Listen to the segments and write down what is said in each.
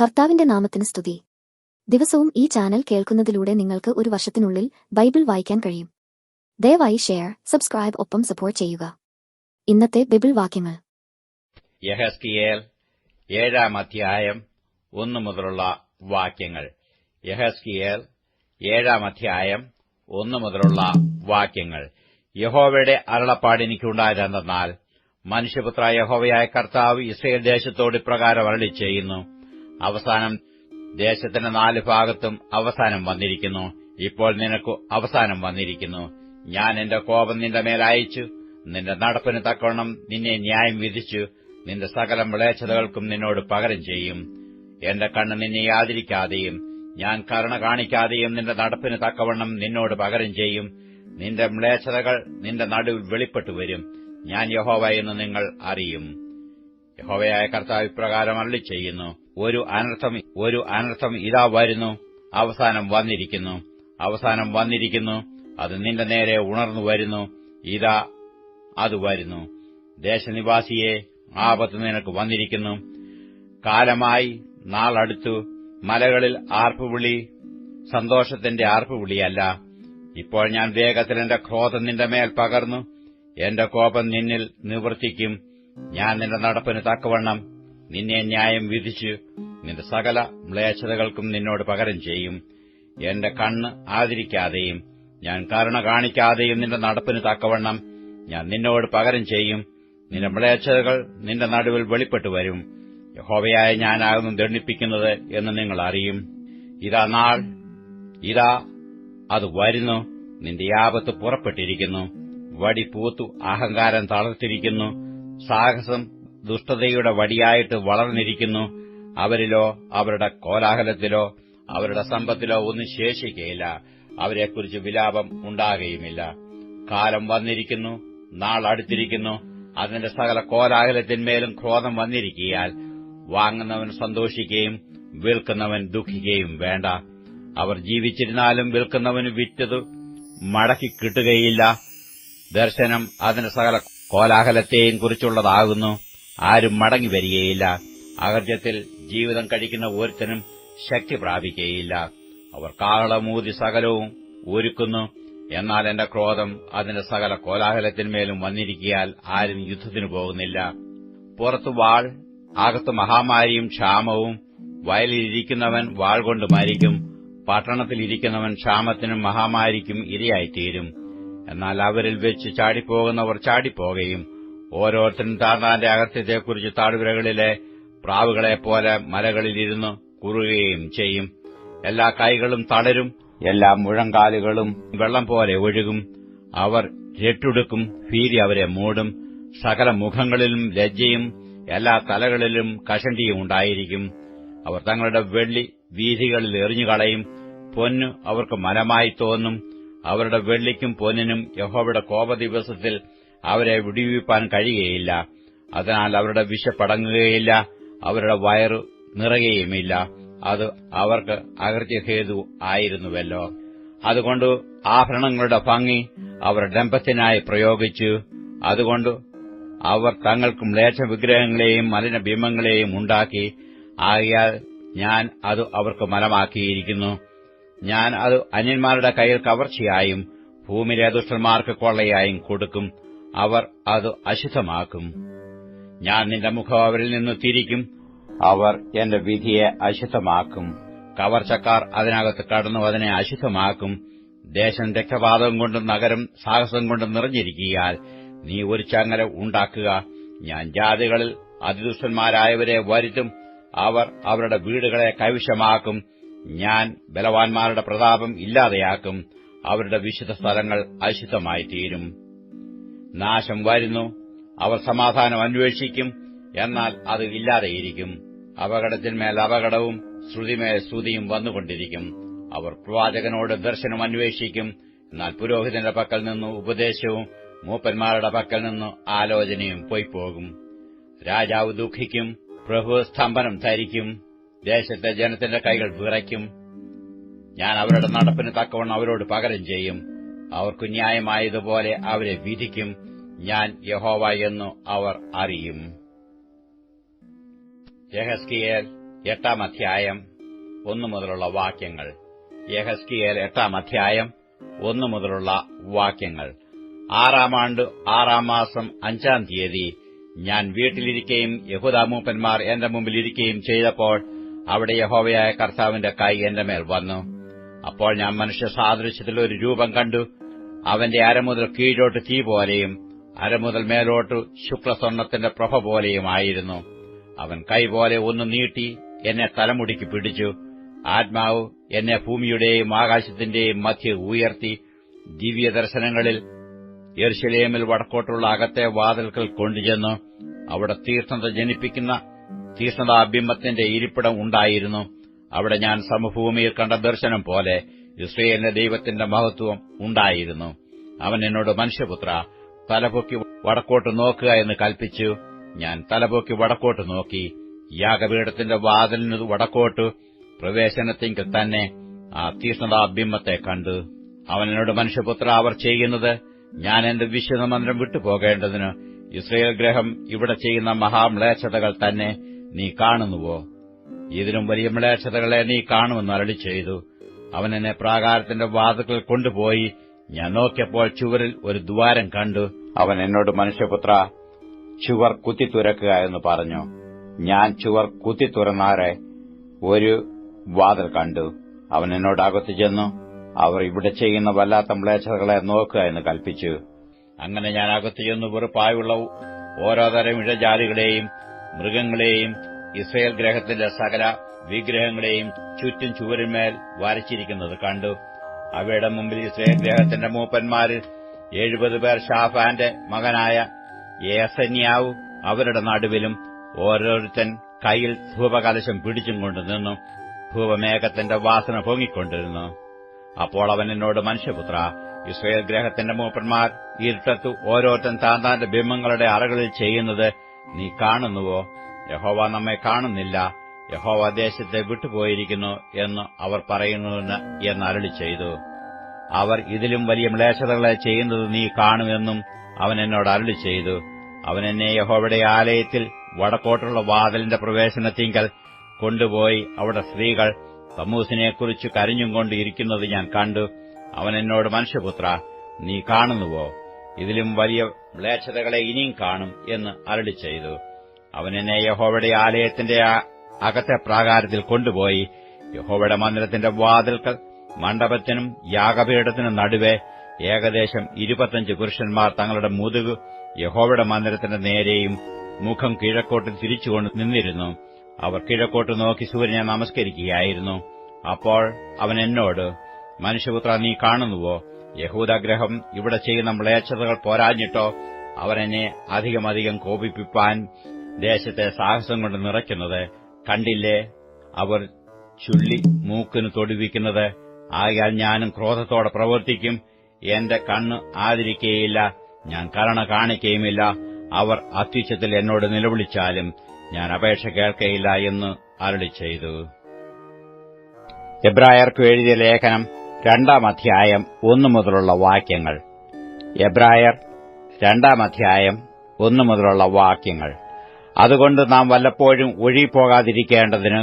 കർത്താവിന്റെ നാമത്തിന് സ്തുതി. ദിവസവും ഈ ചാനൽ കേൾക്കുന്നതിലൂടെ നിങ്ങൾക്ക് ഒരു വർഷത്തിനുള്ളിൽ ബൈബിൾ വായിക്കാൻ കഴിയും. ദയവായി ഷെയർ സബ്സ്ക്രൈബ് ഒപ്പം സപ്പോർട്ട് ചെയ്യുക. ഇന്നത്തെ ബൈബിൾ വാക്യങ്ങൾ. യഹസ്കിയേൽ ഏഴാം അധ്യായം ഒന്നു മുതലുള്ള വാക്യങ്ങൾ. യഹസ്കിയേൽ ഏഴാം അധ്യായം ഒന്നു മുതലുള്ള വാക്യങ്ങൾ. യഹോവയുടെ അരുളപ്പാട് എനിക്കുണ്ടായതെന്നാൽ മനുഷ്യപുത്ര യഹോവയായ കർത്താവ് ഇസ്രയേൽ ദേശത്തോട് ഇപ്രകാരം അരളി ചെയ്യുന്നു അവസാനം ദേശത്തിന്റെ നാല് ഭാഗത്തും അവസാനം വന്നിരിക്കുന്നു. ഇപ്പോൾ നിനക്ക് അവസാനം വന്നിരിക്കുന്നു. ഞാൻ എന്റെ കോപം നിന്റെ മേൽ അയച്ചു. നിന്റെ നടപ്പിന് തക്കവണ്ണം നിന്നെ ന്യായം വിധിച്ചു. നിന്റെ സകല മ്ലേച്ഛതകൾക്കും നിന്നോട് പകരം ചെയ്യും. എന്റെ കണ്ണ് നിന്നെ യാതിരിക്കാതെയും ഞാൻ കരുണ കാണിക്കാതെയും നിന്റെ നടപ്പിന് തക്കവണ്ണം നിന്നോട് പകരം ചെയ്യും. നിന്റെ മ്ലേച്ഛതകൾ നിന്റെ നടുവിൽ വെളിപ്പെട്ടു വരും. ഞാൻ യഹോവ എന്ന് നിങ്ങൾ അറിയും. യഹോവയായ കർത്താവ് ഇപ്രകാരം അള്ളി ചെയ്യുന്നു ഒരു അനർത്ഥം ഒരു അനർത്ഥം ഇതാ വരുന്നു. അവസാനം വന്നിരിക്കുന്നു. അവസാനം വന്നിരിക്കുന്നു. അത് നിന്റെ നേരെ ഉണർന്നു വരുന്നു. ഇതാ അത് വരുന്നു. ദേശനിവാസിയെ ആപത്ത് നിനക്ക് വന്നിരിക്കുന്നു. കാലമായി നാളടുത്തു മലകളിൽ ആർപ്പുവിളി സന്തോഷത്തിന്റെ ആർപ്പുവിളിയല്ല. ഇപ്പോൾ ഞാൻ വേഗത്തിൽ എന്റെ ക്രോധം നിന്റെ മേൽ പകർന്നു. എന്റെ കോപം നിന്നിൽ നിവർത്തിക്കും. ഞാൻ നിന്റെ നടപ്പിന് തക്കവണ്ണം നിന്നെ ന്യായം വിധിച്ച് നിന്റെ സകല മ്ലേച്ഛതകൾക്കും നിന്നോട് പകരം ചെയ്യും. എന്റെ കണ്ണ് ആദരിക്കാതെയും ഞാൻ കരുണ കാണിക്കാതെയും നിന്റെ നടപ്പിന് തക്കവണ്ണം ഞാൻ നിന്നോട് പകരം ചെയ്യും. നിന്റെ മ്ലേച്ഛതകൾ നിന്റെ നടുവിൽ വെളിപ്പെട്ടു വരും. യഹോവയായ ഞാനാകുന്നു ദണ്ഡിപ്പിക്കുന്നത് എന്ന് നിങ്ങൾ അറിയും. ഇതാ നാൾ. ഇതാ അത് വരുന്നു. നിന്റെ ആപത്ത് പുറപ്പെട്ടിരിക്കുന്നു. വടി പൂത്തു അഹങ്കാരം തളർത്തിരിക്കുന്നു. സാഹസം ദുഷ്ടതയുടെ വടിയായിട്ട് വളർന്നിരിക്കുന്നു അവരിലോ അവരുടെ കോലാഹലത്തിലോ അവരുടെ സമ്പത്തിലോ ഒന്നും ശേഷിക്കയില്ല. അവരെക്കുറിച്ച് വിലാപം ഉണ്ടാകുകയുമില്ല കാലം വന്നിരിക്കുന്നു നാൾ അടുത്തിരിക്കുന്നു. അതിന്റെ സകല കോലാഹലത്തിന്മേലും ക്രോധം വന്നിരിക്കിയാൽ വാങ്ങുന്നവൻ സന്തോഷിക്കുകയും വിൽക്കുന്നവൻ ദുഃഖിക്കുകയും വേണ്ട. അവർ ജീവിച്ചിരുന്നാലും വിൽക്കുന്നവന് വിറ്റത് മടക്കി കിട്ടുകയില്ല. ദർശനം അതിന്റെ സകല കോലാഹലത്തെയും കുറിച്ചുള്ളതാകുന്നു. ആരും മടങ്ങി വരികയില്ല. അകർജത്തിൽ ജീവിതം കഴിക്കുന്ന ഒരുത്തനും ശക്തി പ്രാപിക്കുകയില്ല. അവർ കാളമൂതി സകലവും ഒരുക്കുന്നു. എന്നാൽ എന്റെ ക്രോധം അതിന്റെ സകല കോലാഹലത്തിന്മേലും വന്നിരിക്കിയാൽ ആരും യുദ്ധത്തിനു പോകുന്നില്ല. പുറത്തു വാൾ അകത്ത് മഹാമാരിയും ക്ഷാമവും വയലിലിരിക്കുന്നവൻ വാൾ കൊണ്ട് മരിക്കും പട്ടണത്തിലിരിക്കുന്നവൻ ക്ഷാമത്തിനും മഹാമാരിക്കും ഇരയായിത്തീരും. എന്നാൽ അവരിൽ വെച്ച് ചാടിപ്പോകുന്നവർ ചാടിപ്പോകുകയും ഓരോരുത്തരും താന്താന്റെ അകത്യത്തെക്കുറിച്ച് താഴ്വരകളിലെ പ്രാവുകളെപ്പോലെ മലകളിലിരുന്ന് കുറുകയും ചെയ്യും. എല്ലാ കൈകളും തളരും എല്ലാ മുഴങ്കാലുകളും വെള്ളം പോലെ ഒഴുകും. അവർ രട്ടുടുക്കും ഭീതി അവരെ മൂടും. സകല മുഖങ്ങളിലും ലജ്ജയും എല്ലാ തലകളിലും കഷണ്ടിയും ഉണ്ടായിരിക്കും. അവർ തങ്ങളുടെ വെള്ളി വീഥികളിൽ എറിഞ്ഞുകളയും. പൊന്നു അവർക്ക് മനമായി തോന്നും. അവരുടെ വെള്ളിക്കും പൊന്നിനും യഹോവയുടെ കോപദിവസത്തിൽ അവരെ വിടിവിപ്പാൻ കഴിയുകയില്ല. അതിനാൽ അവരുടെ വിശപ്പടങ്ങുകയില്ല അവരുടെ വയറ് നിറയുകയുമില്ല. അത് അവർക്ക് അകൃത്യഹേതു ആയിരുന്നുവല്ലോ. അതുകൊണ്ട് ആഭരണങ്ങളുടെ ഭംഗി അവർ ഡംബത്തിനായി പ്രയോഗിച്ചു. അതുകൊണ്ട് അവർ തങ്ങൾക്ക് മ്ലേച്ഛ വിഗ്രഹങ്ങളെയും മലിനബിംബങ്ങളെയും ഉണ്ടാക്കി. ആകയാൽ ഞാൻ അത് അവർക്ക് മലമാക്കിയിരിക്കുന്നു. ഞാൻ അത് അന്യന്മാരുടെ കയ്യിൽ കവർച്ചയായും ഭൂമിയിലെ ദുഷ്ടന്മാർക്ക് കൊള്ളയായും കൊടുക്കും. അവർ അത് അശുദ്ധമാക്കും. ഞാൻ നിന്റെ മുഖം അവരിൽ നിന്ന് തിരിക്കും. അവർ എന്റെ വിധിയെ അശുദ്ധമാക്കും. കവർച്ചക്കാർ അതിനകത്ത് കടന്നു അതിനെ അശുദ്ധമാക്കും. ദേശം രക്തപാതകം കൊണ്ടും നഗരം സാഹസം കൊണ്ടും നിറഞ്ഞിരിക്കുകയാൽ നീ ഒരു ചങ്ങല ഉണ്ടാക്കുക. ഞാൻ ജാതികളിൽ അതിദുഷ്ടന്മാരായവരെ വരുത്തും. അവർ അവരുടെ വീടുകളെ കൈവശമാക്കും. ഞാൻ ബലവാന്മാരുടെ പ്രതാപം ഇല്ലാതെയാക്കും. അവരുടെ വിശുദ്ധ സ്ഥലങ്ങൾ അശുദ്ധമായി തീരും നാശം വരുന്നു. അവർ സമാധാനം അന്വേഷിക്കും. എന്നാൽ അത് ഇല്ലാതെയിരിക്കും. അപകടത്തിന്മേൽ അപകടവും ശ്രുതിമേൽ ശ്രുതിയും വന്നുകൊണ്ടിരിക്കും. അവർ പ്രവാചകനോട് ദർശനം അന്വേഷിക്കും. എന്നാൽ പുരോഹിതന്റെ പക്കൽ നിന്ന് ഉപദേശവും മൂപ്പന്മാരുടെ പക്കൽ നിന്ന് ആലോചനയും പോയിപ്പോകും രാജാവ് ദുഃഖിക്കും. പ്രഭു സ്തംഭനം ധരിക്കും. ദേശത്തെ ജനത്തിന്റെ കൈകൾ വിറയ്ക്കും. ഞാൻ അവരുടെ നടപ്പിന് തക്കവണ്ണം അവരോട് പകരം ചെയ്യും. അവർക്ക് ന്യായമായതുപോലെ അവരെ വിധിക്കും. ഞാൻ യഹോവ എന്നു അവർ അറിയും. യഹസ്കിയേൽ എട്ടാം അധ്യായം ഒന്നു മുതലുള്ള വാക്യങ്ങൾ. യഹസ്കിയേൽ എട്ടാം അധ്യായം ഒന്നു മുതലുള്ള വാക്യങ്ങൾ. ആറാം ആണ്ട് ആറാം മാസം അഞ്ചാം തീയതി ഞാൻ വീട്ടിലിരിക്കുകയും യഹുദാമൂപ്പന്മാർ എന്റെ മുമ്പിലിരിക്കുകയും ചെയ്തപ്പോൾ അവിടെ യഹോവയായ കർത്താവിന്റെ കൈ എന്റെ മേൽ വന്നു. അപ്പോൾ ഞാൻ മനുഷ്യ സാദൃശ്യത്തിൽ ഒരു രൂപം കണ്ടു. അവന്റെ അരമുതൽ കീഴോട്ട് തീ പോലെയും അരമുതൽ മേലോട്ട് ശുക്ലസ്വർണത്തിന്റെ പ്രഭ പോലെയുമായിരുന്നു അവൻ കൈപോലെ ഒന്ന് നീട്ടി എന്നെ തലമുടിക്ക് പിടിച്ചു. ആത്മാവ് എന്നെ ഭൂമിയുടെയും ആകാശത്തിന്റെയും മധ്യ ഉയർത്തി ദിവ്യദർശനങ്ങളിൽ യെർശലേമിൽ വടക്കോട്ടുള്ള അകത്തെ വാതിൽക്കൽ കൊണ്ടുചെന്നു. അവിടെ തീർത്ഥത ജനിപ്പിക്കുന്ന തീഷ്ണതാബിംബത്തിന്റെ ഇരിപ്പിടം ഉണ്ടായിരുന്നു. അവിടെ ഞാൻ സമഭൂമിയിൽ കണ്ട ദർശനം പോലെ ഇസ്രയേലിന്റെ ദൈവത്തിന്റെ മഹത്വം ഉണ്ടായിരുന്നു. അവൻ എന്നോട് മനുഷ്യപുത്ര തലപൊക്കി വടക്കോട്ട് നോക്കുക എന്ന് കൽപ്പിച്ചു. ഞാൻ തലപൊക്കി വടക്കോട്ട് നോക്കി. യാഗപീഠത്തിന്റെ വാതിലിന് വടക്കോട്ട് പ്രവേശനത്തിങ്കിൽ തന്നെ ആ തീഷ്ണതാബിംബത്തെ കണ്ടു. അവൻ എന്നോട് മനുഷ്യപുത്ര അവർ ചെയ്യുന്നത് ഞാൻ എന്റെ വിശുദ്ധ മന്ദിരം വിട്ടുപോകേണ്ടതിന് ഇസ്രയേൽ ഗ്രഹം ഇവിടെ ചെയ്യുന്ന മഹാമ്ലേച്ഛതകൾ തന്നെ നീ കാണുന്നുവോ? ഇതിനും വലിയ മ്ലേച്ഛതകളെ നീ കാണുമെന്ന് അരളി ചെയ്തു. അവൻ എന്നെ പ്രാകാരത്തിന്റെ വാതുക്കൾ കൊണ്ടുപോയി. ഞാൻ നോക്കിയപ്പോൾ ചുവരിൽ ഒരു ദ്വാരം കണ്ടു. അവൻ എന്നോട് മനുഷ്യപുത്ര ചുവർ കുത്തി തുരക്കുക എന്ന് പറഞ്ഞു. ഞാൻ ചുവർ കുത്തി തുറന്നാറെ ഒരു വാതിൽ കണ്ടു. അവൻ എന്നോട് അകത്തു ചെന്നു. അവർ ഇവിടെ ചെയ്യുന്ന വല്ലാത്ത മ്ലേച്ഛതകളെ നോക്കുക എന്ന് കൽപ്പിച്ചു. അങ്ങനെ ഞാൻ അകത്തു ചെന്നു വെറുപ്പായുള്ള ഓരോ തരം ഇഴജാതികളെയും മൃഗങ്ങളെയും ഇസ്രയേൽ ഗ്രഹത്തിന്റെ സകല വിഗ്രഹങ്ങളെയും ചുറ്റും ചുവരിന്മേൽ വരച്ചിരിക്കുന്നത് കണ്ടു. അവയുടെ മുമ്പിൽ ഇസ്രയേൽ ഗ്രഹത്തിന്റെ മൂപ്പന്മാരിൽ എഴുപത് പേർ ഷാഫാന്റെ മകനായ ഏസന്യാവ് അവരുടെ നടുവിലും ഓരോരുത്തൻ കയ്യിൽ ധൂപകലശം പിടിച്ചും കൊണ്ട് നിന്നു. ധൂപമേഘത്തിന്റെ വാസന പൊങ്ങിക്കൊണ്ടിരുന്നു. അപ്പോൾ അവൻ എന്നോട് മനുഷ്യപുത്ര ഇസ്രയേൽ ഗ്രഹത്തിന്റെ മൂപ്പന്മാർ ഇരുട്ടത്ത് ഓരോരുത്തൻ താന്താന്റെ താന്റെ ബിംബങ്ങളുടെ അറകളിൽ ചെയ്യുന്നത് നീ കാണുന്നുവോ? യഹോവ നമ്മെ കാണുന്നില്ല. യഹോവ ദേശത്തെ വിട്ടുപോയിരിക്കുന്നു എന്ന് അവർ പറയുന്നുവെന്ന് എന്ന് അരളി ചെയ്തു. അവർ ഇതിലും വലിയ മ്ലേച്ഛതകളെ ചെയ്യുന്നത് നീ കാണുമെന്നും അവൻ എന്നോട് അരളി ചെയ്തു. അവൻ എന്നെ യഹോവയുടെ ആലയത്തിൽ വടക്കോട്ടുള്ള വാതിലിന്റെ പ്രവേശനത്തിങ്കൽ കൊണ്ടുപോയി അവിടെ സ്ത്രീകൾ തമ്മൂസിനെക്കുറിച്ച് കരഞ്ഞും കൊണ്ട് ഇരിക്കുന്നത് ഞാൻ കണ്ടു. അവൻ എന്നോട് മനുഷ്യപുത്ര നീ കാണുന്നുവോ? ഇതിലും വലിയ മ്ലേച്ഛതകളെ ഇനിയും കാണും എന്ന് അരളി ചെയ്തു. അവൻ എന്നെ യഹോവയുടെ ആലയത്തിന്റെ അകത്തെ പ്രാകാരത്തിൽ കൊണ്ടുപോയി യഹോവയുടെ മന്ദിരത്തിന്റെ വാതിൽക്കൽ മണ്ഡപത്തിനും യാഗപീഠത്തിനും നടുവെ ഏകദേശം ഇരുപത്തഞ്ച് പുരുഷന്മാർ തങ്ങളുടെ മുതുക് യഹോവയുടെ മന്ദിരത്തിന്റെ നേരെയും മുഖം കിഴക്കോട്ട് തിരിച്ചുകൊണ്ട് നിന്നിരുന്നു. അവർ കിഴക്കോട്ട് നോക്കി സൂര്യനെ നമസ്കരിക്കുകയായിരുന്നു. അപ്പോൾ അവൻ എന്നോട് മനുഷ്യപുത്ര നീ കാണുന്നുവോ? യഹൂദഗ്രഹം ഇവിടെ ചെയ്യുന്ന മ്ലേച്ഛതകൾ പോരാഞ്ഞിട്ടോ? അവരെന്നെ അധികമധികം കോപിപ്പിപ്പാൻ ദേശത്തെ സാഹസം കൊണ്ട് നിറയ്ക്കുന്നത് കണ്ടില്ലേ? അവർ ചുള്ളി മൂക്കിന് തൊടുവിക്കുന്നത്. ആയാൽ ഞാനും ക്രോധത്തോടെ പ്രവർത്തിക്കും. എന്റെ കണ്ണ് ആദരിക്കുകയില്ല ഞാൻ കരുണ കാണിക്കുകയുമില്ല അവർ അത്യുച്ചത്തിൽ എന്നോട് നിലവിളിച്ചാലും ഞാൻ അപേക്ഷ കേൾക്കയില്ല എന്ന് അരളി ചെയ്തു. എബ്രായർക്ക് എഴുതിയ ലേഖനം രണ്ടാം അധ്യായം ഒന്നു മുതലുള്ള വാക്യങ്ങൾ. എബ്രായർ രണ്ടാം അധ്യായം ഒന്നു മുതലുള്ള വാക്യങ്ങൾ. അതുകൊണ്ട് നാം വല്ലപ്പോഴും ഒഴിപ്പോകാതിരിക്കേണ്ടതിന്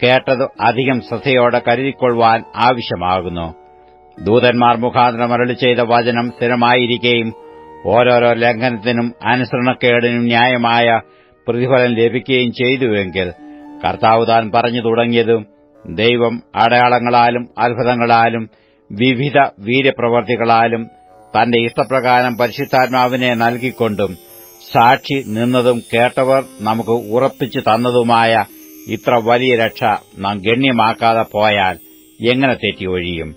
കേട്ടത് അധികം ശ്രദ്ധയോടെ കരുതിക്കൊള്ളുവാൻ ആവശ്യമാകുന്നു. ദൂതന്മാർ മുഖാന്തരം അരളി ചെയ്ത വചനം സ്ഥിരമായിരിക്കുകയും ഓരോരോ ലംഘനത്തിനും അനുസരണക്കേടിനും ന്യായമായ പ്രതിഫലം ലഭിക്കുകയും ചെയ്തുവെങ്കിൽ കർത്താവ് താൻ പറഞ്ഞു തുടങ്ങിയതും ദൈവം അടയാളങ്ങളാലും അത്ഭുതങ്ങളാലും വിവിധ വീര്യപ്രവർത്തികളാലും തന്റെ ഇഷ്ടപ്രകാരം പരിശുദ്ധാത്മാവിനെ നൽകിക്കൊണ്ടും സാക്ഷി നിന്നതും കേട്ടവർ നമുക്ക് ഉറപ്പിച്ചു തന്നതുമായ ഇത്ര വലിയ രക്ഷ നാം ഗണ്യമാക്കാതെ പോയാൽ എങ്ങനെ തെറ്റി ഒഴിയും?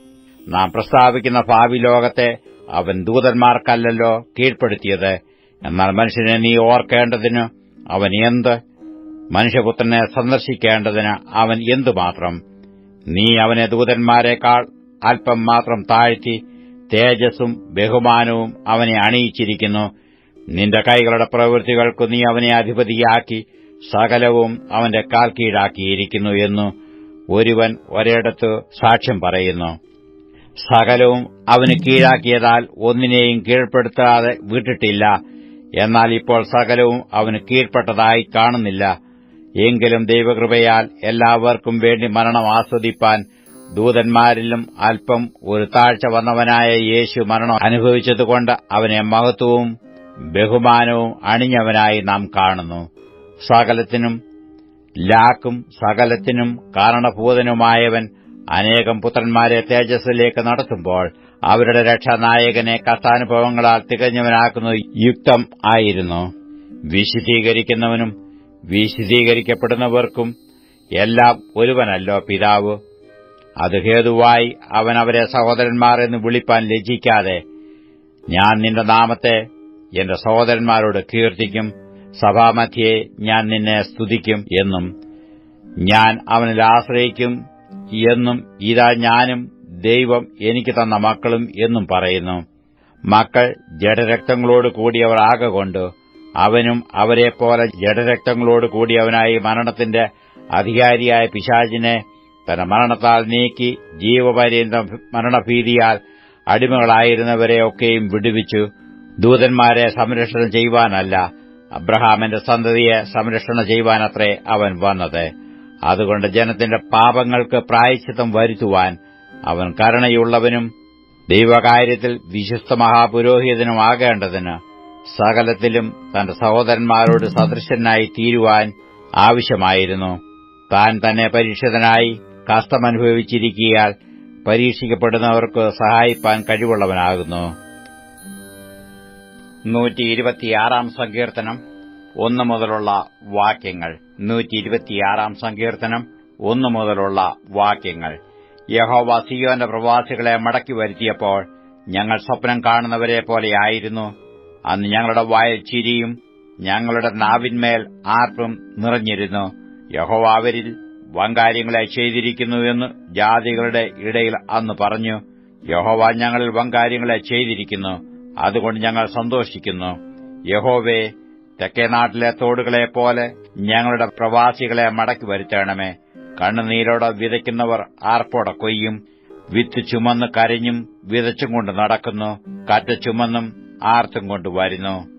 നാം പ്രസ്താവിക്കുന്ന ഭാവി ലോകത്തെ അവൻ ദൂതന്മാർക്കല്ലല്ലോ കീഴ്പ്പെടുത്തിയത്. എന്നാൽ മനുഷ്യനെ നീ ഓർക്കേണ്ടതിന് അവൻ എന്ത്? മനുഷ്യപുത്രനെ സന്ദർശിക്കേണ്ടതിന് അവൻ എന്തുമാത്രം? നീ അവനെ ദൂതന്മാരെക്കാൾ അല്പം മാത്രം താഴ്ത്തി തേജസ്സും ബഹുമാനവും അവനെ അണിയിച്ചിരിക്കുന്നു. നിന്റെ കൈകളുടെ പ്രവൃത്തികൾക്ക് നീ അവനെ അധിപതിയാക്കി സകലവും അവന്റെ കാൽ കീഴാക്കിയിരിക്കുന്നു എന്നു ഒരുവൻ ഒരിടത്ത് സാക്ഷ്യം പറയുന്നു. സകലവും അവന് കീഴാക്കിയതാൽ ഒന്നിനെയും കീഴ്പ്പെടുത്താതെ വിട്ടിട്ടില്ല. എന്നാൽ ഇപ്പോൾ സകലവും അവന് കീഴ്പ്പെട്ടതായി കാണുന്നില്ല. എങ്കിലും ദൈവകൃപയാൽ എല്ലാവർക്കും വേണ്ടി മരണം ആസ്വദിപ്പാൻ ദൂതന്മാരിലും അല്പം ഒരു താഴ്ച വന്നവനായ യേശു മരണം അനുഭവിച്ചതുകൊണ്ട് അവനെ മഹത്വവും ബഹുമാനവും അണിഞ്ഞവനായി നാം കാണുന്നു. സകലത്തിനും ലാക്കും സകലത്തിനും കാരണഭൂതനുമായവൻ അനേകം പുത്രന്മാരെ തേജസ്സിലേക്ക് നടത്തുമ്പോൾ അവരുടെ രക്ഷാനായകനെ കഷ്ടാനുഭവങ്ങളാൽ തികഞ്ഞവനാക്കുന്നത് യുക്തം ആയിരുന്നു. വിശുദ്ധീകരിക്കുന്നവനും വിശുദ്ധീകരിക്കപ്പെടുന്നവർക്കും എല്ലാം ഒരുവനല്ലോ പിതാവ്. അത് ഹേതുവായി അവൻ അവരെ സഹോദരന്മാർ എന്ന് വിളിപ്പാൻ ലജ്ജിക്കാതെ ഞാൻ നിന്റെ നാമത്തെ എന്റെ സഹോദരന്മാരോട് കീർത്തിക്കും സഭാമധ്യേ ഞാൻ നിന്നെ സ്തുതിക്കും എന്നും ഞാൻ അവനിൽ ആശ്രയിക്കും എന്നും ഇതാ ഞാനും ദൈവം എനിക്ക് തന്ന മക്കളും എന്നും പറയുന്നു. മക്കൾ ജഡരക്തങ്ങളോട് കൂടിയവർ ആകൊണ്ട് അവനും അവരെപ്പോലെ ജഡരക്തങ്ങളോട് കൂടിയവനായി മരണത്തിന്റെ അധികാരിയായ പിശാചിനെ തന്റെ മരണത്താൽ നീക്കി ജീവപര്യന്ത മരണഭീതിയാൽ അടിമകളായിരുന്നവരെയൊക്കെയും വിടുവിച്ചു. ദൂതന്മാരെ സംരക്ഷണം ചെയ്യുവാനല്ല അബ്രഹാമിന്റെ സന്തതിയെ സംരക്ഷണം ചെയ്യുവാനത്രേ അവൻ വന്നത്. അതുകൊണ്ട് ജനത്തിന്റെ പാപങ്ങൾക്ക് പ്രായച്ചിത്തം വരുത്തുവാൻ അവൻ കരുണയുള്ളവനും ദൈവകാര്യത്തിൽ വിശുദ്ധ മഹാപുരോഹിതനുമാകേണ്ടതിന് സകലത്തിലും തന്റെ സഹോദരന്മാരോട് സദൃശനായി തീരുവാൻ ആവശ്യമായിരുന്നു. താൻ തന്നെ പരീക്ഷിതനായി കഷ്ടമനുഭവിച്ചിരിക്കിയാൽ പരീക്ഷിക്കപ്പെടുന്നവർക്ക് സഹായിപ്പാൻ കഴിവുള്ളവനാകുന്നു. നൂറ്റി ഇരുപത്തിയാറാം സങ്കീർത്തനം. ഒന്നു മുതലുള്ള വാക്യങ്ങൾ. നൂറ്റി ഇരുപത്തിയാറാം സങ്കീർത്തനം. ഒന്നു മുതലുള്ള വാക്യങ്ങൾ. യഹോവ സിയോന്റെ പ്രവാസികളെ മടക്കി വരുത്തിയപ്പോൾ ഞങ്ങൾ സ്വപ്നം കാണുന്നവരെ പോലെയായിരുന്നു അന്ന് ഞങ്ങളുടെ വായിൽ ചിരിയും ഞങ്ങളുടെ നാവിന്മേൽ ആർപ്പും നിറഞ്ഞിരുന്നു. യഹോവ അവരിൽ വങ്കാര്യങ്ങളെ ചെയ്തിരിക്കുന്നുവെന്ന് ജാതികളുടെ ഇടയിൽ അന്ന് പറഞ്ഞു. യഹോവ ഞങ്ങളിൽ വങ്കാര്യങ്ങളെ ചെയ്തിരിക്കുന്നു. അതുകൊണ്ട് ഞങ്ങൾ സന്തോഷിക്കുന്നു. യഹോവേ തെക്കേ നാട്ടിലെ തോടുകളെപ്പോലെ ഞങ്ങളുടെ പ്രവാസികളെ മടക്കി വരുത്തണമേ. കണ്ണുനീരോടെ വിതയ്ക്കുന്നവർ ആർപ്പോടെ കൊയ്യും. വിത്ത് ചുമന്ന് കരഞ്ഞും വിതച്ചും കൊണ്ട് നടക്കുന്നു. കാറ്റ് ചുമന്നും ആർത്തും കൊണ്ട് വരുന്നു.